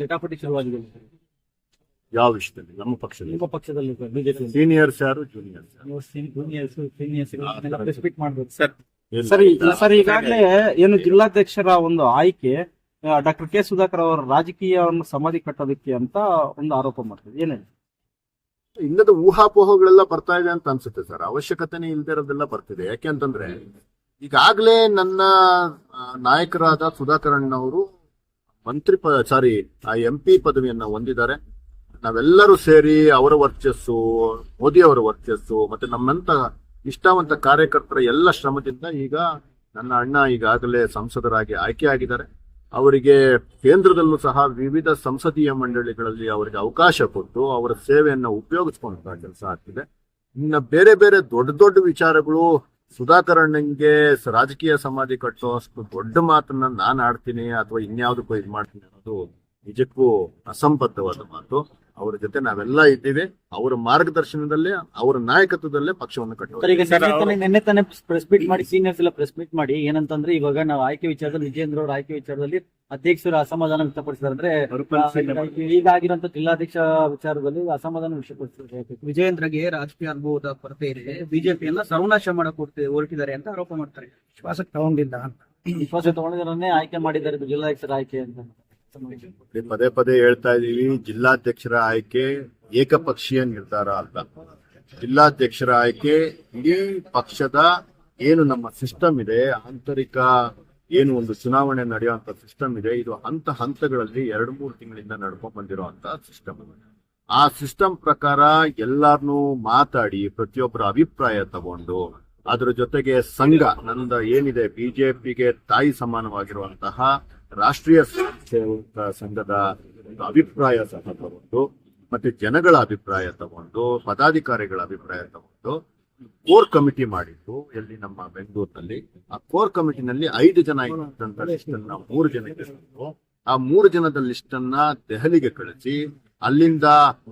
ಜಟಾಪಟಿ ಶುರುವಾಗಿದೆ ಯಾವ ವಿಷಯದಲ್ಲಿ? ನಮ್ಮ ಪಕ್ಷದಲ್ಲಿ. ನಿಮ್ಮ ಪಕ್ಷದಲ್ಲಿ ಬಿಜೆಪಿ ಸೀನಿಯರ್ಸ್ ಯಾರು ಜೂನಿಯರ್ಸ್ ಜೂನಿಯರ್ಸ್ ಸೀನಿಯರ್ಸ್ ಮಾಡ್ಬೇಕು ಸರ್. ಸರಿ ಸರ್ ಈಗಾಗಲೇ ಏನು ಜಿಲ್ಲಾಧ್ಯಕ್ಷರ ಒಂದು ಆಯ್ಕೆ ಡಾಕ್ಟರ್ ಕೆ ಸುಧಾಕರ್ ಅವರ ರಾಜಕೀಯವನ್ನು ಸಮಾಧಿ ಕಟ್ಟೋದಕ್ಕೆ ಅಂತ ಒಂದು ಆರೋಪ ಮಾಡ್ತಾರೆ ಏನೇನು ಇಲ್ಲದ ಊಹಾಪೋಹಗಳೆಲ್ಲ ಬರ್ತಾ ಇದೆ ಅಂತ ಅನ್ಸುತ್ತೆ ಸರ್ ಅವಶ್ಯಕತೆನೇ ಇಲ್ದೇ ಇರೋದೆಲ್ಲ ಬರ್ತಿದೆ. ಯಾಕೆ ಅಂತಂದ್ರೆ ಈಗಾಗಲೇ ನನ್ನ ನಾಯಕರಾದ ಸುಧಾಕರಣ್ಣ ಅವರು ಮಂತ್ರಿ ಪ ಸಾರಿ ಆ ಎಂ ಪಿ ಪದವಿಯನ್ನ ಹೊಂದಿದ್ದಾರೆ. ನಾವೆಲ್ಲರೂ ಸೇರಿ ಅವರ ವರ್ಚಸ್ಸು ಮೋದಿ ಅವರ ವರ್ಚಸ್ಸು, ಮತ್ತೆ ನಮ್ಮಂತ ಇಷ್ಟವಂತ ಕಾರ್ಯಕರ್ತರ ಎಲ್ಲ ಶ್ರಮದಿಂದ ಈಗ ನನ್ನ ಅಣ್ಣ ಈಗಾಗಲೇ ಸಂಸದರಾಗಿ ಆಯ್ಕೆಯಾಗಿದ್ದಾರೆ ಅವರಿಗೆ ಕೇಂದ್ರದಲ್ಲೂ ಸಹ ವಿವಿಧ ಸಂಸದೀಯ ಮಂಡಳಿಗಳಲ್ಲಿ ಅವರಿಗೆ ಅವಕಾಶ ಕೊಟ್ಟು ಅವರ ಸೇವೆಯನ್ನು ಉಪಯೋಗಿಸ್ಕೊಂಡ ಕೆಲಸ ಆಗ್ತಿದೆ. ಇನ್ನ ಬೇರೆ ಬೇರೆ ದೊಡ್ಡ ದೊಡ್ಡ ವಿಚಾರಗಳು ಸುಧಾಕರಣ್ಣಂಗೆ ಸ- ರಾಜಕೀಯ ಸಮಾಧಿ ಕಟ್ಟೋ ಅಷ್ಟು ದೊಡ್ಡ ಮಾತನ್ನ ನಾನು ಆಡ್ತೀನಿ ಅಥವಾ ಇನ್ಯಾವುದಕ್ಕೂ ಇದು ಮಾಡ್ತೀನಿ ಅನ್ನೋದು ನಿಜಕ್ಕೂ ಅಸಂಬದ್ಧವಾದ ಮಾತು. ಅವರ ಜೊತೆ ನಾವೆಲ್ಲ ಇದ್ದೀವಿ. ಅವರ ಮಾರ್ಗದರ್ಶನದಲ್ಲೇ ಅವರ ನಾಯಕತ್ವದಲ್ಲೇ ಪಕ್ಷವನ್ನು ಕಟ್ಟುವ ನಿನ್ನೆ ತಾನೇ ಪ್ರೆಸ್ ಮೀಟ್ ಮಾಡಿ ಸೀನಿಯರ್ಸ್ ಎಲ್ಲ ಪ್ರೆಸ್ ಮೀಟ್ ಮಾಡಿ ಏನಂತಂದ್ರೆ ಇವಾಗ ನಾವು ಆಯ್ಕೆ ವಿಚಾರದಲ್ಲಿ ವಿಜೇಂದ್ರ ಅವರ ಆಯ್ಕೆ ವಿಚಾರದಲ್ಲಿ ಅಧ್ಯಕ್ಷರು ಅಸಮಾಧಾನ ವ್ಯಕ್ತಪಡಿಸಿದ್ರೆ ಈಗ ಆಗಿರುವಂತ ಜಿಲ್ಲಾಧ್ಯಕ್ಷ ವಿಚಾರದಲ್ಲಿ ಅಸಮಾಧಾನ ವ್ಯಕ್ತಪಡಿಸಿದ್ರೆ ವಿಜಯೇಂದ್ರಗೆ ರಾಜಕೀಯ ಅನುಭವದ ಕೊರತೆ ಇದೆ. ಎಲ್ಲ ಸರ್ವನಾಶ ಮಾಡಕ್ ಹೊರ್ಟಿ- ಹೊರಟಿದ್ದಾರೆ ಅಂತ ಆರೋಪ ಮಾಡ್ತಾರೆ. ವಿಶ್ವಾಸಕ್ಕೆ ತಗೊಂಡಿಲ್ಲ ಅಂತ. ವಿಶ್ವಾಸ ತಗೊಂಡಿದ್ರನ್ನೇ ಆಯ್ಕೆ ಮಾಡಿದ್ದಾರೆ ಜಿಲ್ಲಾಧ್ಯಕ್ಷರ ಆಯ್ಕೆ ಅಂತ. ಪದೇ ಪದೇ ಹೇಳ್ತಾ ಇದೀವಿ, ಜಿಲ್ಲಾಧ್ಯಕ್ಷರ ಆಯ್ಕೆ ಏಕಪಕ್ಷೀಯ ನಿರ್ಧಾರ ಅಲ್ಲ. ಜಿಲ್ಲಾಧ್ಯಕ್ಷರ ಆಯ್ಕೆ ಇಡೀ ಪಕ್ಷದ ಏನು ನಮ್ಮ ಸಿಸ್ಟಮ್ ಇದೆ, ಆಂತರಿಕ ಏನು ಒಂದು ಚುನಾವಣೆ ನಡೆಯುವಂತ ಸಿಸ್ಟಮ್ ಇದೆ, ಇದು ಹಂತ ಹಂತಗಳಲ್ಲಿ ಎರಡು ಮೂರು ತಿಂಗಳಿಂದ ನಡ್ಕೊಂಡ್ ಬಂದಿರುವಂತ ಸಿಸ್ಟಮ್ ಆ ಸಿಸ್ಟಮ್ ಪ್ರಕಾರ ಎಲ್ಲಾರ್ನು ಮಾತಾಡಿ ಪ್ರತಿಯೊಬ್ಬರ ಅಭಿಪ್ರಾಯ ತಗೊಂಡು, ಅದ್ರ ಜೊತೆಗೆ ಸಂಘ, ನಂದ ಏನಿದೆ ಬಿಜೆಪಿಗೆ ತಾಯಿ ಸಮಾನವಾಗಿರುವಂತಹ ರಾಷ್ಟ್ರೀಯ ಸೇವಕ ಸಂಘದ ಅಭಿಪ್ರಾಯ ಸಹ ತಗೊಂಡು, ಮತ್ತೆ ಜನಗಳ ಅಭಿಪ್ರಾಯ ತಗೊಂಡು, ಪದಾಧಿಕಾರಿಗಳ ಅಭಿಪ್ರಾಯ ತಗೊಂಡು, ಕೋರ್ ಕಮಿಟಿ ಮಾಡಿದ್ದು. ಎಲ್ಲಿ ನಮ್ಮ ಬೆಂಗಳೂರಿನಲ್ಲಿ, ಆ ಕೋರ್ ಕಮಿಟಿನಲ್ಲಿ ಐದು ಜನ ಇದ್ದಂತ ಲಿಸ್ಟ್ ಅನ್ನ ಮೂರು ಜನಕ್ಕೆ ಆ ಮೂರು ಜನದ ಲಿಸ್ಟ್ ಅನ್ನ ದೆಹಲಿಗೆ ಕಳಿಸಿ, ಅಲ್ಲಿಂದ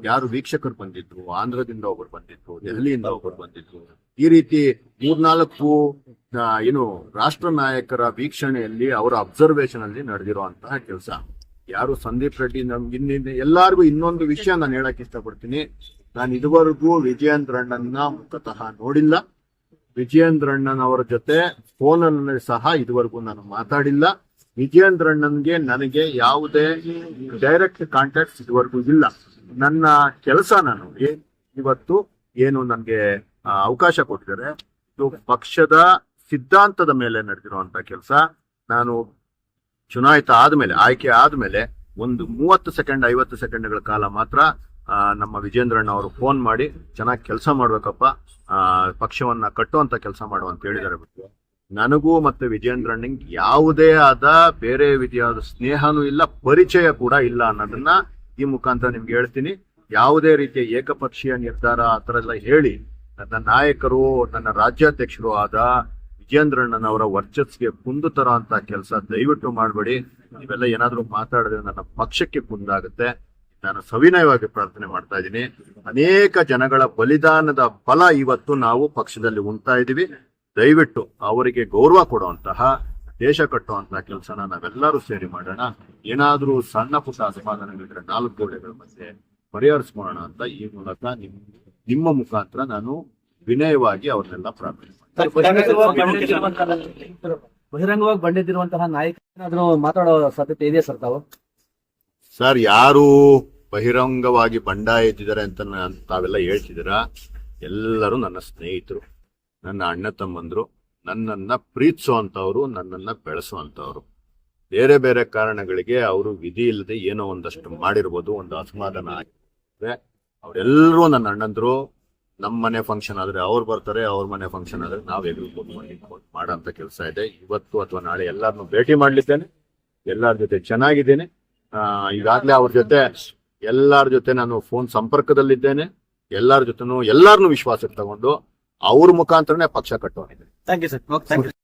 ಯಾರು ವೀಕ್ಷಕರು ಬಂದಿದ್ರು, ಆಂಧ್ರದಿಂದ ಒಬ್ಬರು ಬಂದಿದ್ರು, ದೆಹಲಿಯಿಂದ ಒಬ್ಬರು ಬಂದಿದ್ರು. ಈ ರೀತಿ ಮೂರ್ನಾಲ್ಕು ಏನು, ರಾಷ್ಟ್ರ ನಾಯಕರ ವೀಕ್ಷಣೆಯಲ್ಲಿ ಅವರ ಅಬ್ಸರ್ವೇಷನ್ ಅಲ್ಲಿ ನಡೆದಿರುವಂತಹ ಕೆಲಸ. ಯಾರು ಸಂದೀಪ್ ರೆಡ್ಡಿ ನಮ್ಗೆ ಇನ್ನಿಂದ ಎಲ್ಲಾರ್ಗು ಇನ್ನೊಂದು ವಿಷಯ ನಾನು ಹೇಳಕ್ ಇಷ್ಟಪಡ್ತೀನಿ. ನಾನು ಇದುವರೆಗೂ ವಿಜಯೇಂದ್ರಣ್ಣನ ಮುಖತಃ ನೋಡಿಲ್ಲ. ವಿಜಯೇಂದ್ರಣ್ಣನವರ ಜೊತೆ ಫೋನಲ್ಲಿ ಸಹ ಇದುವರೆಗೂ ನಾನು ಮಾತಾಡಿಲ್ಲ. ವಿಜಯೇಂದ್ರಣ್ಣನ್ಗೆ ನನಗೆ ಯಾವುದೇ ಡೈರೆಕ್ಟ್ ಕಾಂಟ್ಯಾಕ್ಟ್ಸ್ ಇದುವರೆಗೂ ಇಲ್ಲ. ನನ್ನ ಕೆಲಸ ನಾನು ಇವತ್ತು ಏನು ನನಗೆ ಅವಕಾಶ ಕೊಟ್ಟಿದ್ದಾರೆ. ಇದು ಪಕ್ಷದ ಸಿದ್ಧಾಂತದ ಮೇಲೆ ನಡೆದಿರುವಂತ ಕೆಲಸ, ನಾನು ಚುನಾಯಿತ ಆದ್ಮೇಲೆ, ಆಯ್ಕೆ ಆದ್ಮೇಲೆ ಒಂದು ಮೂವತ್ತು ಸೆಕೆಂಡ್, ಐವತ್ತು ಸೆಕೆಂಡ್ಗಳ ಕಾಲ ಮಾತ್ರ ನಮ್ಮ ವಿಜೇಂದ್ರಣ್ಣ ಅವರು ಫೋನ್ ಮಾಡಿ, ಚೆನ್ನಾಗಿ ಕೆಲಸ ಮಾಡ್ಬೇಕಪ್ಪ ಪಕ್ಷವನ್ನ ಕಟ್ಟುವಂತ ಕೆಲಸ ಮಾಡು ಅಂತ ಹೇಳಿದ್ದಾರೆ. ಬಿಟ್ಟು ನನಗೂ ಮತ್ತೆ ವಿಜೇಂದ್ರಣ್ಣಂಗೆ ಯಾವುದೇ ಆದ ಬೇರೆ ವಿಧಿಯಾದ ಸ್ನೇಹನೂ ಇಲ್ಲ, ಪರಿಚಯ ಕೂಡ ಇಲ್ಲ ಅನ್ನೋದನ್ನ ಈ ಮುಖಾಂತರ ನಿಮ್ಗೆ ಹೇಳ್ತೀನಿ. ಯಾವುದೇ ರೀತಿಯ ಏಕಪಕ್ಷೀಯ ನಿರ್ಧಾರ ಆ ಥರ ಎಲ್ಲ ಹೇಳಿ, ನನ್ನ ನಾಯಕರು, ನನ್ನ ರಾಜ್ಯಾಧ್ಯಕ್ಷರು ಆದ ವಿಜೇಂದ್ರಣ್ಣನವರ ವರ್ಚಸ್ಗೆ ಕುಂದು ತರೋ ಅಂತ ಕೆಲಸ ದಯವಿಟ್ಟು ಮಾಡಬೇಡಿ. ನೀವೆಲ್ಲ ಏನಾದರೂ ಮಾತಾಡಿದ್ರೆ ನನ್ನ ಪಕ್ಷಕ್ಕೆ ಕುಂದಾಗುತ್ತೆ. ನಾನು ಸವಿನಯವಾಗಿ ಪ್ರಾರ್ಥನೆ ಮಾಡ್ತಾ ಇದ್ದೀನಿ. ಅನೇಕ ಜನಗಳ ಬಲಿದಾನದ ಫಲ ಇವತ್ತು ನಾವು ಪಕ್ಷದಲ್ಲಿ ಉಣ್ತಾ ಇದ್ದೀವಿ. ದಯವಿಟ್ಟು ಅವರಿಗೆ ಗೌರವ ಕೊಡುವಂತಹ, ದೇಶ ಕಟ್ಟುವಂತಹ ಕೆಲಸನ ನಾವೆಲ್ಲರೂ ಸೇರಿ ಮಾಡೋಣ. ಏನಾದ್ರೂ ಸಣ್ಣ ಪುಟ್ಟ ಅಸಮಾಧಾನಗಳಿದ್ರೆ ನಾಲ್ಕು ಗೋಡೆಗಳ ಮಧ್ಯೆ ಪರಿಹರಿಸ್ಕೊಳ್ಳೋಣ ಅಂತ ಈ ಮೂಲಕ ನಿಮ್ ನಿಮ್ಮ ಮುಖಾಂತರ ನಾನು ವಿನಯವಾಗಿ ಅವ್ರನ್ನೆಲ್ಲ ಪ್ರಾರ್ಥನೆ ಬಹಿರಂಗವಾಗಿ ಬಂದಿದ್ದಿರುವಂತಹ ನಾಯಕ ಏನಾದ್ರು ಮಾತಾಡೋ ಸಾಧ್ಯತೆ ಇದೆಯಾ ಸರ್ ತಾವು? ಸರ್ ಯಾರು ಬಹಿರಂಗವಾಗಿ ಬಂಡಾಯ ಎದ್ದಿದ್ದಾರೆ ಅಂತ ನಾನ್- ತಾವೆಲ್ಲ ಹೇಳ್ತಿದ್ದೀರಾ? ಎಲ್ಲರೂ ನನ್ನ ಸ್ನೇಹಿತರು ನನ್ನ ಅಣ್ಣ ತಮ್ಮಂದ್ರು ನನ್ನನ್ನ ಪ್ರೀತಿಸುವಂಥವ್ರು ನನ್ನನ್ನ ಬೆಳೆಸುವಂತವ್ರು ಬೇರೆ ಬೇರೆ ಕಾರಣಗಳಿಗೆ ಅವರು ವಿಧಿ ಇಲ್ಲದೆ ಏನೋ ಒಂದಷ್ಟು ಮಾಡಿರ್ಬೋದು ಒಂದು ಅಸಮಾಧಾನ ಆಗಿದೆ ಅವರೆಲ್ಲರೂ ನನ್ನ ಅಣ್ಣಂದ್ರು ನಮ್ಮ ಮನೆ ಫಂಕ್ಷನ್ ಆದ್ರೆ ಅವ್ರು ಬರ್ತಾರೆ, ಅವ್ರ ಮನೆ ಫಂಕ್ಷನ್ ಆದ್ರೆ ನಾವ್ ಎದುರು ಮಾಡೋ ಅಂತ ಕೆಲಸ ಇದೆ. ಇವತ್ತು ಅಥವಾ ನಾಳೆ ಎಲ್ಲಾರನ್ನು ಭೇಟಿ ಮಾಡ್ಲಿದ್ದೇನೆ. ಎಲ್ಲರ ಜೊತೆ ಚೆನ್ನಾಗಿದ್ದೇನೆ. ಈಗಾಗ್ಲೇ ಅವ್ರ ಜೊತೆ ಎಲ್ಲಾರ ಜೊತೆ ನಾನು ಫೋನ್ ಸಂಪರ್ಕದಲ್ಲಿದ್ದೇನೆ. ಎಲ್ಲಾರ ಜೊತೆನೂ ಎಲ್ಲಾರನ್ನು ವಿಶ್ವಾಸಕ್ಕೆ ತಗೊಂಡು ಅವ್ರ ಮುಖಾಂತರನೇ ಪಕ್ಷ ಕಟ್ಟುವಂತ ಥ್ಯಾಂಕ್